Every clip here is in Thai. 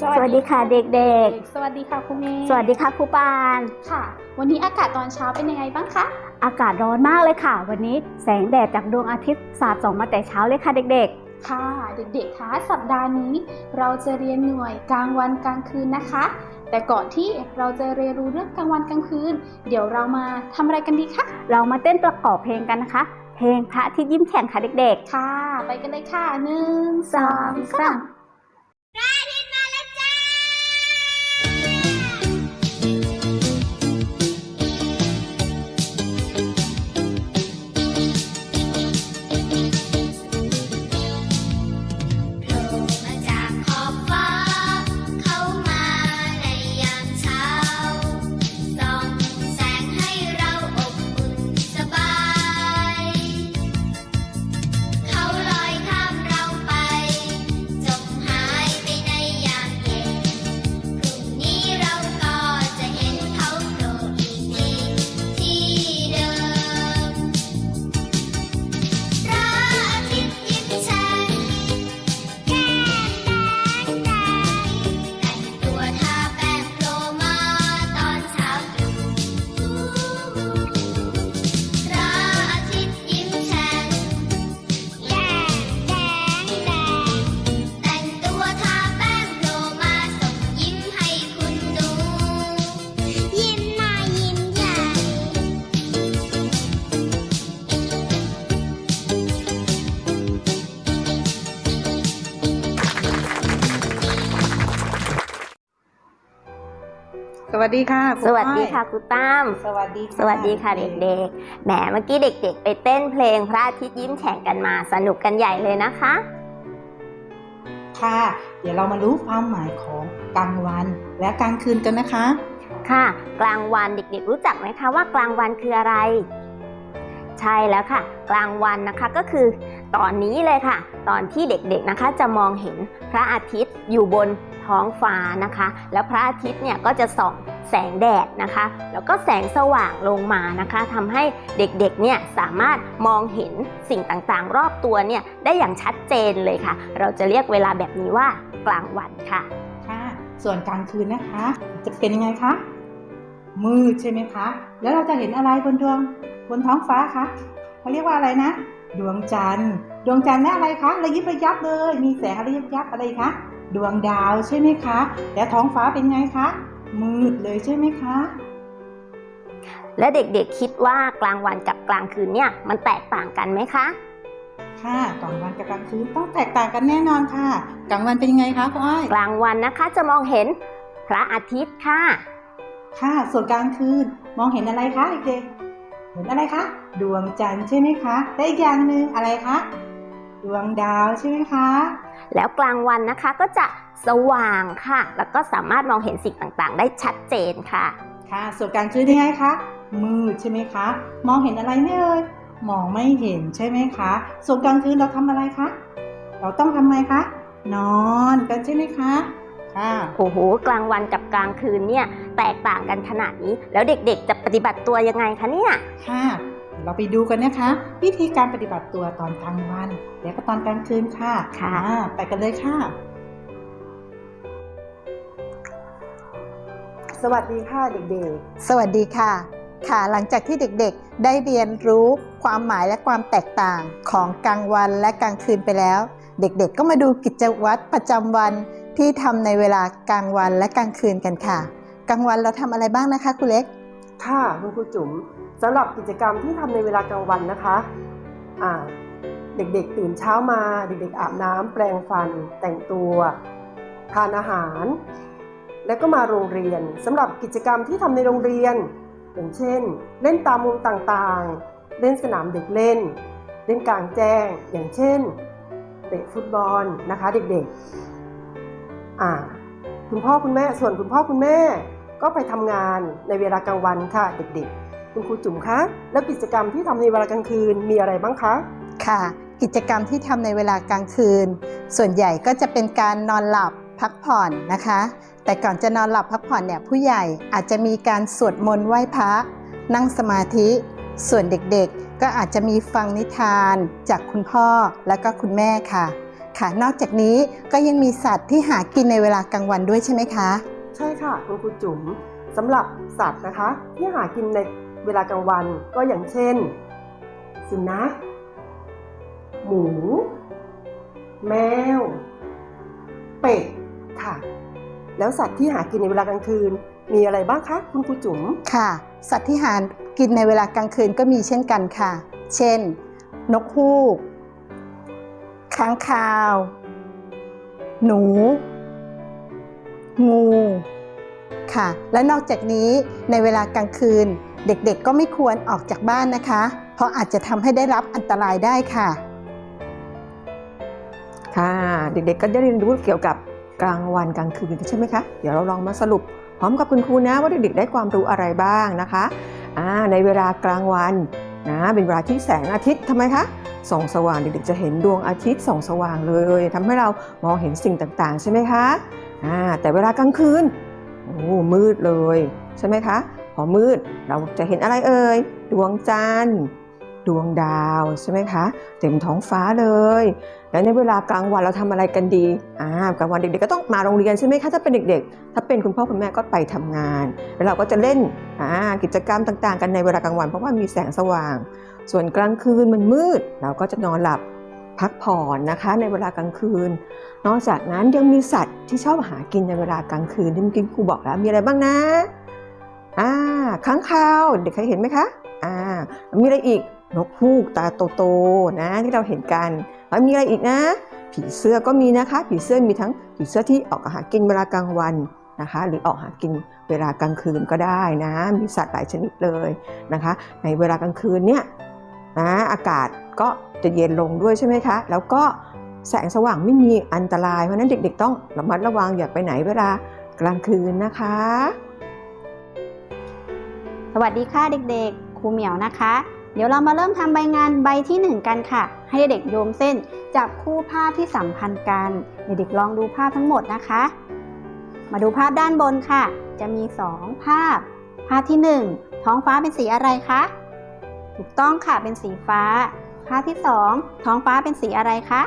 สวัสดีค่ะเด็กสวัสดีค่ะครูเมย์ๆสวัสดีค่ะครูปาน ค่ะ วันนี้อากาศตอนเช้าเป็นยังไงบ้างคะ อากาศร้อนมากเลยค่ะ วันนี้แสงแดดจากดวงอาทิตย์สาดส่องมาแต่เช้าเลยค่ะเด็กค่ะ เด็กๆ คะสัปดาห์นี้ เราจะเรียนหน่วยกลางวันกลางคืนนะคะ แต่ก่อนที่เราจะเรียนรู้เรื่องกลางวันกลางคืน เดี๋ยวเรามาทำอะไรกันดีคะๆเรามาเต้นประกอบเพลงกันนะคะ เพลงพระอาทิตย์ยิ้มแฉ่งค่ะเด็กค่ะ ไปกันเลยค่ะหนึ่งๆสองสาม สวัสดีค่ะครูสวัสดีค่ะอ้อยครูตั้มสวัสดีสวัสดีค่ะเด็กๆ แหมเมื่อกี้เด็ก ๆ ไปเต้นเพลงพระอาทิตย์ยิ้มแฉ่งกันมาสนุกกันใหญ่เลยนะคะๆค่ะ เดี๋ยวเรามารู้ความหมายของกลางวันและกลางคืนกันนะคะ ค่ะ กลางวันเด็ก ๆ รู้จักไหมคะว่ากลางวันคืออะไร ใช่แล้วค่ะ กลางวันนะคะก็คือ ตอนนี้เลยค่ะ ตอนที่เด็กๆนะคะจะมองเห็นพระอาทิตย์อยู่บน ท้องฟ้านะคะ แล้วพระอาทิตย์เนี่ยก็จะส่องแสงแดดนะคะ แล้วก็แสงสว่างลงมานะคะทำให้เด็กๆเนี่ยสามารถมองเห็นสิ่งต่างๆ รอบตัวเนี่ยได้อย่างชัดเจนเลยค่ะ เราจะเรียกเวลาแบบนี้ว่ากลางวันค่ะค่ะ ส่วนกลางคืนนะคะ จะเป็นยังไงคะมืดใช่ไหมคะ แล้วเราจะเห็นอะไรบนดวงบนท้องฟ้าคะเขาเรียกว่าอะไรนะ ดวงจันทร์ ดวงจันทร์และอะไรคะระยิบระยับเลย มีแสงระยิบระยับอะไรคะ ดวงดาวใช่ไหมคะแล้วท้องฟ้าเป็นไงคะ มืดเลยใช่ไหมคะ และเด็กๆคิดว่ากลางวันกับกลางคืนเนี่ยมันแตกต่างกันไหมคะ ค่ะกลางวันกับกลางคืนต้องแตกต่างกันแน่นอนค่ะ กลางวันเป็นยังไงคะคุณอ้อย กลางวันนะคะจะมองเห็นพระอาทิตย์ค่ะ ค่ะ ส่วนกลางคืนมองเห็นอะไรคะเด็กๆ เห็นอะไรคะ ดวงจันทร์ใช่ไหมคะ และอีกอย่างหนึ่งอะไรคะ ดวงดาวใช่ไหมคะ แล้วกลางวันนะคะก็จะสว่างค่ะ แล้วก็สามารถมองเห็นสิ่งต่างๆ ได้ชัดเจนค่ะ ค่ะ ส่วนกลางคืนยังไงคะมืดใช่ไหมคะ มองเห็นอะไรไหม่เอ่ยมองไม่เห็นใช่ไหมคะ ส่วนกลางคืนเราทำอะไรคะ เราต้องทำไงคะ นอนกันใช่ไหมคะ ค่ะ โอ้โห กลางวันกับกลางคืนเนี่ยแตกต่างกันขนาดนี้ แล้วเด็กๆจะปฏิบัติตัวยังไงคะเนี่ย ค่ะ เราไปดูกันนะคะ วิธีการปฏิบัติตัวตอนกลางวัน และก็ตอนกลางคืนค่ะ ค่ะอ่าไปกันเลยค่ะ สวัสดีค่ะเด็กสวัสดีค่ะ ค่ะหลังจากที่เด็กๆ ได้เรียนรู้ความหมายและความแตกต่างของกลางวันและกลางคืนไปแล้ว เด็กๆ ก็มาดูกิจวัตรประจำวันที่ทำในเวลากลางวันและกลางคืนกันค่ะ กลางวันเราทำอะไรบ้างนะคะคุณเล็กๆค่ะคุณครูจุ๋ม สำหรับกิจกรรมที่ทำในเวลากลางวันนะคะเด็กๆตื่นเช้ามา เด็กๆอาบน้ำแปรงฟัน แต่งตัว ทานอาหาร แล้วก็มาโรงเรียนสำหรับกิจกรรมที่ทำในโรงเรียน อย่างเช่น เล่นตามมุมต่างๆ เล่นสนามเด็กเล่น เล่นกลางแจ้ง อย่างเช่นเตะฟุตบอลนะคะเด็กๆอ่าคุณพ่อคุณแม่ส่วนคุณพ่อคุณแม่ก็ไปทำงานในเวลากลางวันค่ะเด็กๆ คุณครูจุ๋มคะ แล้วกิจกรรมที่ทำในเวลากลางคืนมีอะไรบ้างคะ ค่ะ กิจกรรมที่ทำในเวลากลางคืน ส่วนใหญ่ก็จะเป็นการนอนหลับพักผ่อนนะคะ แต่ก่อนจะนอนหลับพักผ่อนเนี่ยผู้ใหญ่อาจจะมีการสวดมนต์ไหว้พระนั่งสมาธิส่วนเด็กๆ ก็อาจจะมีฟังนิทานจากคุณพ่อและก็คุณแม่ค่ะ ค่ะนอกจากนี้ก็ยังมีสัตว์ที่หากินในเวลากลางวันด้วยใช่ไหมคะ ใช่ค่ะคุณครูจุ๋มสำหรับสัตว์นะคะ ที่หากินใน เวลากลางวันก็อย่างเช่น สุนัข หมู แมว เป็ด ค่ะ แล้วสัตว์ที่หากินในเวลากลางคืน มีอะไรบ้างคะ คุณครูจุ๋ม ค่ะ สัตว์ที่หากินในเวลากลางคืนก็มีเช่นกันค่ะ เช่น นกฮูก ค้างคาว หนู งู ค่ะ และนอกจากนี้ในเวลากลางคืน เด็กๆก็ไม่ควรออกจากบ้านนะคะ เพราะอาจจะทำให้ได้รับอันตรายได้ค่ะ ค่ะ เด็กๆก็ได้เรียนรู้เกี่ยวกับกลางวันกลางคืนใช่ไหมคะเดี๋ยวเราลองมาสรุปพร้อมกับคุณครูนะว่าเด็กๆได้ความรู้อะไรบ้างนะคะในเวลากลางวันนะเป็นเวลาที่แสงอาทิตย์ทำไมคะส่องสว่างเด็กๆจะเห็นดวงอาทิตย์ส่องสว่างเลยทำให้เรามองเห็นสิ่งต่างๆ ใช่ไหมคะแต่เวลากลางคืน โอ้มืดเลย ใช่ไหมคะ พอมืดเราจะเห็นอะไรเอ่ยดวงจันทร์ดวงดาวใช่ไหมคะ เต็มท้องฟ้าเลย แล้วในเวลากลางวันเราทำอะไรกันดีอ่ากลางวันเด็กๆก็ต้องมาโรงเรียนใช่ไหมคะถ้าเป็นเด็กๆ ถ้าเป็นคุณพ่อคุณแม่ก็ไปทำงาน แล้วเราก็จะเล่นอ่ากิจกรรมต่างๆ กันในเวลากลางวันเพราะว่ามีแสงสว่าง ส่วนกลางคืนมันมืด เราก็จะนอนหลับ พักผ่อนนะคะในเวลากลางคืน นอกจากนั้นยังมีสัตว์ที่ชอบหากินในเวลากลางคืนที่เมื่อกี้ครูบอกแล้วมีอะไรบ้างนะอ่าค้างคาวเด็กเคยเห็นไหมคะอ่ามีอะไรอีกนกฮูกตาโตๆนะที่เราเห็นกันแล้วมีอะไรอีกนะ ผีเสื้อก็มีนะคะ ผีเสื้อมีทั้งผีเสื้อที่ออกหากินเวลากลางวันนะคะ หรือออกหากินเวลากลางคืนก็ได้นะ มีสัตว์หลายชนิดเลยนะคะ ในเวลากลางคืนเนี่ย นะอากาศก็จะเย็นลงด้วยใช่ไหมคะ แล้วก็แสงสว่างไม่มีอันตราย เพราะนั้นเด็กๆ ต้องระมัดระวังอย่าไปไหนเวลากลางคืนนะคะ สวัสดีค่ะเด็กๆ ครูเหมียวนะคะ เดี๋ยวเรามาเริ่มทำใบงานใบที่ 1 กันค่ะ ให้เด็กโยงเส้นจับคู่ภาพที่สัมพันธ์กัน เด็กๆลองดูภาพทั้งหมดนะคะ มาดูภาพด้านบนค่ะ จะมี 2 ภาพ ภาพที่ 1 ท้องฟ้าเป็นสีอะไรคะ ถูกต้องค่ะเป็นสีฟ้า ภาพที่ 2 ท้องฟ้าเป็นสีอะไรคะ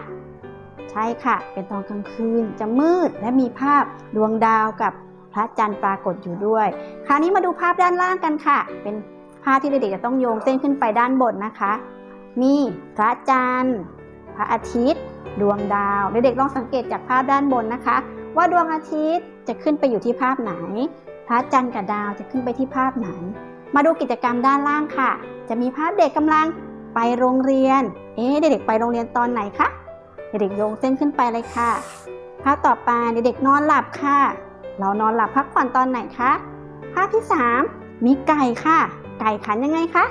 ใช่ค่ะ เป็นตอนกลางคืนจะมืดและมีภาพดวงดาวกับพระจันทร์ปรากฏอยู่ด้วย คราวนี้มาดูภาพด้านล่างกันค่ะ เป็นภาพที่เด็กๆจะต้องโยงเส้นขึ้นไปด้านบนนะคะ มีพระจันทร์ พระอาทิตย์ ดวงดาว เด็กๆลองสังเกตจากภาพด้านบนนะคะ ว่าดวงอาทิตย์จะขึ้นไปอยู่ที่ภาพไหน พระจันทร์กับดาวจะขึ้นไปที่ภาพไหน มาดูกิจกรรมด้านล่างค่ะ จะมีภาพเด็กกำลังไปโรงเรียน เอ๊ะเด็กๆไปโรงเรียนตอนไหนคะ เด็กๆโยงเส้นขึ้นไปเลยค่ะ ภาพต่อไปเด็กๆนอนหลับค่ะ เรานอนหลับพักผ่อนตอนไหนคะ ภาพที่ 3 มีไก่ค่ะ ไก่ขันยังไงคะ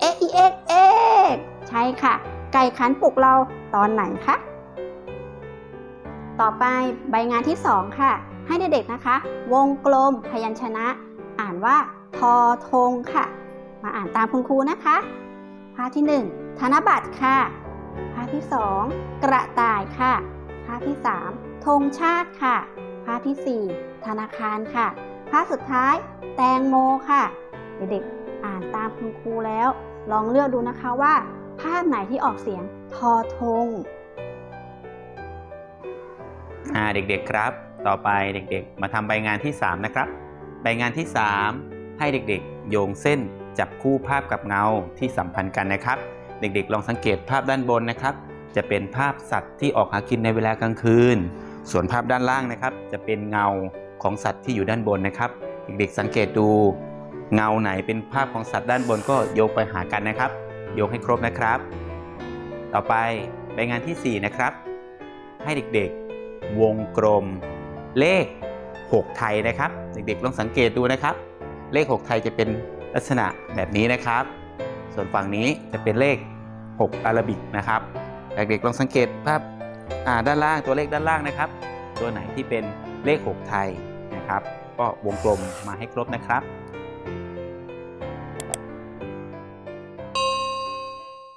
เอ๊ะเอ๊ะเอ๊ะใช่ค่ะ ไก่ขันปลุกเราตอนไหนคะ ต่อไปใบงานที่ 2 ค่ะ ให้เด็กๆนะคะ วงกลมพยัญชนะ อ่านว่าทอธงค่ะ มาอ่านตามคุณครูนะคะ ภาพที่ 1 ธนบัตรค่ะ ภาพที่ 2 กระต่ายค่ะ ภาพที่ 3ธงชาติค่ะ ภาพทีสี่ 4 ธนาคารค่ะ ภาพสุดท้าย แตงโมค่ะ เด็กๆอ่านตามคุณครูแล้ว ลองเลือกดูนะคะว่า ภาพไหนที่ออกเสียงทอธงอ่าเด็กๆครับ ต่อไปเด็กๆ มาทำใบงานที่ 3 นะครับ ใบงานที่ 3 ให้เด็กๆ โยงเส้น จับคู่ภาพกับเงาที่สัมพันธ์กันนะครับ เด็กๆ ลองสังเกตภาพด้านบนนะครับ จะเป็นภาพสัตว์ที่ออกหากินในเวลากลางคืน ส่วนภาพด้านล่างนะครับ จะเป็นเงาของสัตว์ที่อยู่ด้านบนนะครับ เด็กๆ สังเกตดูเงาไหนเป็นภาพของสัตว์ด้านบนก็โยงไปหากันนะครับ โยงให้ครบนะครับ ต่อไปใบงานทีสี่ 4 นะครับ ให้เด็กๆ วงกลม เลข 6 ไทยนะครับ เด็กๆลองสังเกตดูนะครับ เลข 6 ไทยจะเป็น ลักษณะแบบนี้นะครับ ส่วนฝั่งนี้จะเป็นเลข 6 อาราบิกนะครับ เด็กๆลองสังเกตภาพด้านล่างตัวเลขด้านล่างนะครับ ตัวไหนที่เป็นเลข 6 ไทยนะครับ ก็วงกลมมาให้ครบนะครับ